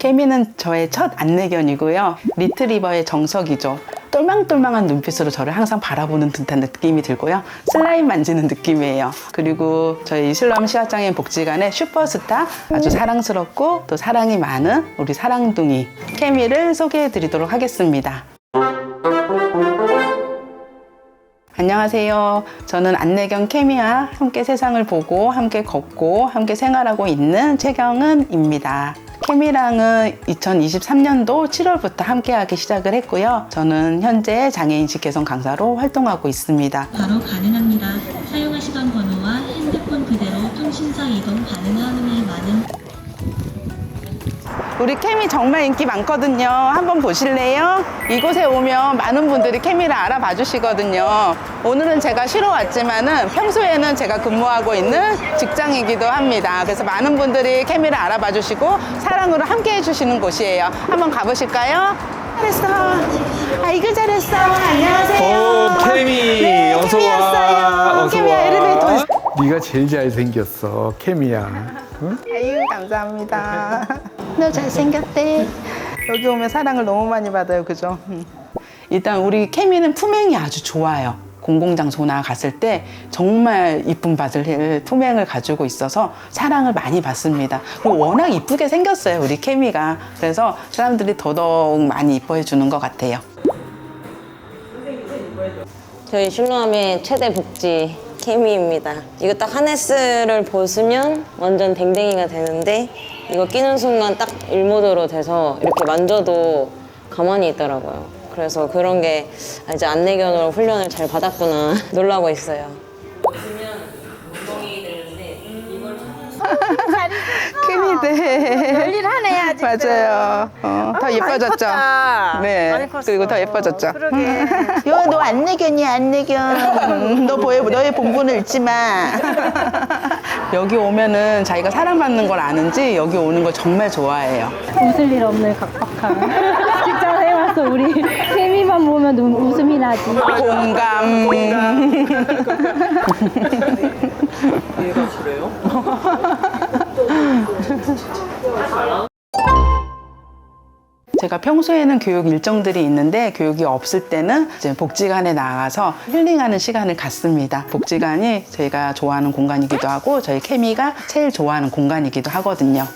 케미는 저의 첫 안내견이고요. 리트리버의 정석이죠. 똘망똘망한 눈빛으로 저를 항상 바라보는 듯한 느낌이 들고요. 슬라임 만지는 느낌이에요. 그리고 저희 이슬람 시아장애인 복지관의 슈퍼스타 아주 사랑스럽고 또 사랑이 많은 우리 사랑둥이 케미를 소개해 드리도록 하겠습니다. 안녕하세요. 저는 안내견 케미와 함께 세상을 보고 함께 걷고 함께 생활하고 있는 최경은입니다. 케미랑은 2023년도 7월부터 함께하기 시작을 했고요. 저는 현재 장애인식 개선 강사로 활동하고 있습니다. 바로 가능합니다. 사용하시던 번호와 핸드폰 그대로 통신사 이동 가능함에 많은 우리 케미 정말 인기 많거든요. 한번 보실래요? 이곳에 오면 많은 분들이 케미를 알아봐 주시거든요. 오늘은 제가 쉬러 왔지만은 평소에는 제가 근무하고 있는 직장이기도 합니다. 그래서 많은 분들이 케미를 알아봐 주시고 사랑으로 함께 해주시는 곳이에요. 한번 가보실까요? 잘했어. 아이고 잘했어. 안녕하세요. 오, 케미. 네, 어서 케미 와. 왔어요. 어서 케미야 와. 엘리베이터. 네가 제일 잘생겼어, 케미야. 응? 아유 감사합니다. 너 잘생겼대. 여기 오면 사랑을 너무 많이 받아요, 그죠? 음. 일단 우리 케미는 품행이 아주 좋아요. 공공장소나 갔을 때 정말 이쁨 받을 품행을 가지고 있어서 사랑을 많이 받습니다. 그리고 워낙 이쁘게 생겼어요, 우리 케미가. 그래서 사람들이 더더욱 많이 이뻐해 주는 것 같아요. 저희 슐로암의 최대 복지 케미입니다. 이거 딱 하네스를 벗으면 완전 댕댕이가 되는데 이거 끼는 순간 딱 일모드로 돼서 이렇게 만져도 가만히 있더라고요. 그래서 그런 게 아, 이제 안내견으로 훈련을 잘 받았구나 놀라고 있어요. 케미들. 별일 하네 아직. 맞아요. 어, 더 예뻐졌죠? 네. 그리고 더 예뻐졌죠? 그러게. 여, 너 안내견이야, 안내견. 너 보여, 너의 본분을 잊지 마. 여기 오면은 자기가 사랑받는 걸 아는지 여기 오는 걸 정말 좋아해요. 웃을 일 없는 각박한 직장에 와서 우리 케미만 보면 눈 웃음이 나지. 공감. 제가 평소에는 교육 일정들이 있는데 교육이 없을 때는 이제 복지관에 나가서 힐링하는 시간을 갖습니다. 복지관이 저희가 좋아하는 공간이기도 하고 저희 케미가 제일 좋아하는 공간이기도 하거든요.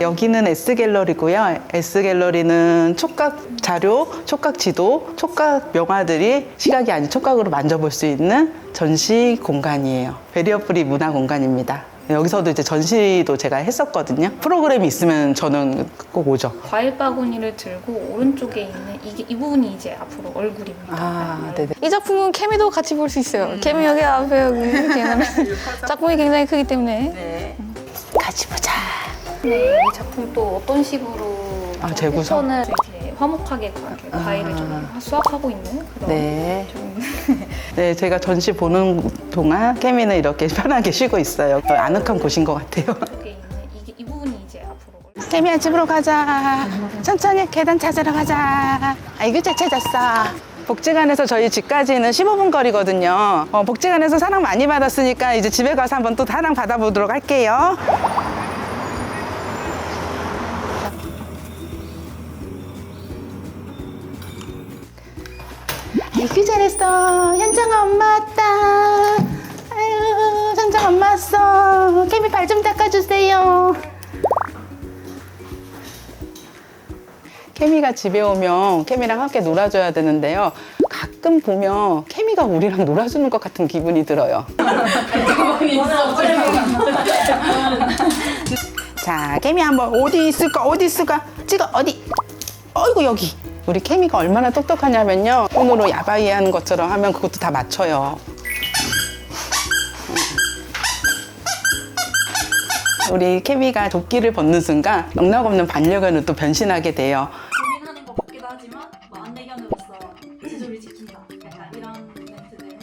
여기는 S갤러리고요. S갤러리는 촉각 자료, 촉각 지도, 촉각 명화들이 시각이 아닌 촉각으로 만져볼 수 있는 전시 공간이에요. 베리어프리 문화 공간입니다. 여기서도 이제 전시도 제가 했었거든요. 프로그램이 있으면 저는 꼭 오죠. 과일 바구니를 들고 오른쪽에 있는 이게 이 부분이 이제 앞으로 얼굴입니다. 아, 네네. 이 작품은 케미도 같이 볼 수 있어요. 케미 여기 앞에 여기 이렇게 하면 작품이 굉장히 크기 때문에 같이 보자. 네, 이 작품 또 어떤 식으로 아, 재구성? 패턴을 이렇게 화목하게 이렇게 과일을 좀 수확하고 있는 그런 네. 좀 네, 제가 전시 보는 동안 케미는 이렇게 편하게 쉬고 있어요. 아늑한 곳인 것 같아요. 쪽에 있는 이게 이 부분이 이제 앞으로 얼굴. 케미야 집으로 가자. 천천히 계단 찾으러 가자. 아이고 잘 찾았어. 복지관에서 저희 집까지는 15분 거리거든요. 어, 복지관에서 사랑 많이 받았으니까 이제 집에 가서 한번 또 사랑 받아보도록 할게요. 아이고 잘했어. 현정아 엄마 왔다. 아유 현정 엄마 왔어. 케미 발 좀 닦아주세요. 케미가 집에 오면 케미랑 함께 놀아줘야 되는데요. 가끔 보면 케미가 우리랑 놀아주는 것 같은 기분이 들어요. 자, 케미 한번 어디 있을까? 어디 있을까? 찍어 어디? 어이구 여기. 우리 케미가 얼마나 똑똑하냐면요. 손으로 야바이 하는 것처럼 하면 그것도 다 맞춰요. 우리 케미가 도끼를 벗는 순간 넉넉없는 반려견으로 또 변신하게 돼요. 고민하는 것 같기도 하지만 뭐 안내견으로서 지조를 지킨다 약간 이런 멘트들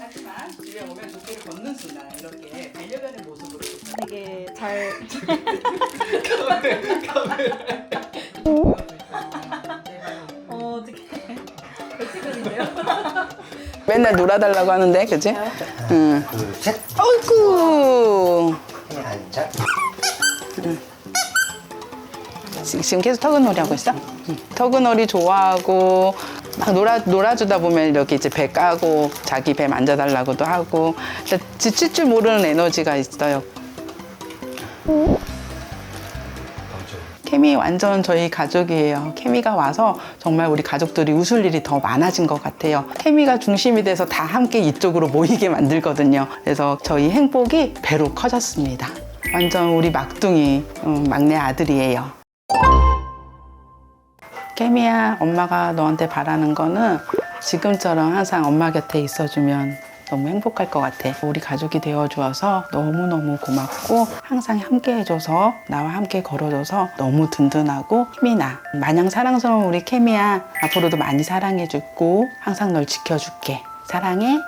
하지만 집에 오면 도끼를 벗는 순간 이렇게 반려견의 모습으로 되게 잘 맨날 놀아달라고 하는데, 그지? 응. 어이구, 아이고. 앉아. 지- 지금 계속 터그놀이 하고 있어? 응. 터그놀이 좋아하고 막 놀아 놀아주다 보면 이렇게 이제 배 까고 자기 배 만져달라고도 하고 근데 지칠 줄 모르는 에너지가 있어요. 케미 완전 저희 가족이에요. 케미가 와서 정말 우리 가족들이 웃을 일이 더 많아진 것 같아요. 케미가 중심이 돼서 다 함께 이쪽으로 모이게 만들거든요. 그래서 저희 행복이 배로 커졌습니다. 완전 우리 막둥이 음, 막내 아들이에요. 케미야, 엄마가 너한테 바라는 거는 지금처럼 항상 엄마 곁에 있어주면 너무 행복할 것 같아. 우리 가족이 되어주어서 너무너무 고맙고 항상 함께 해줘서 나와 함께 걸어줘서 너무 든든하고 힘이 나. 마냥 사랑스러운 우리 케미야 앞으로도 많이 사랑해주고 항상 널 지켜줄게. 사랑해.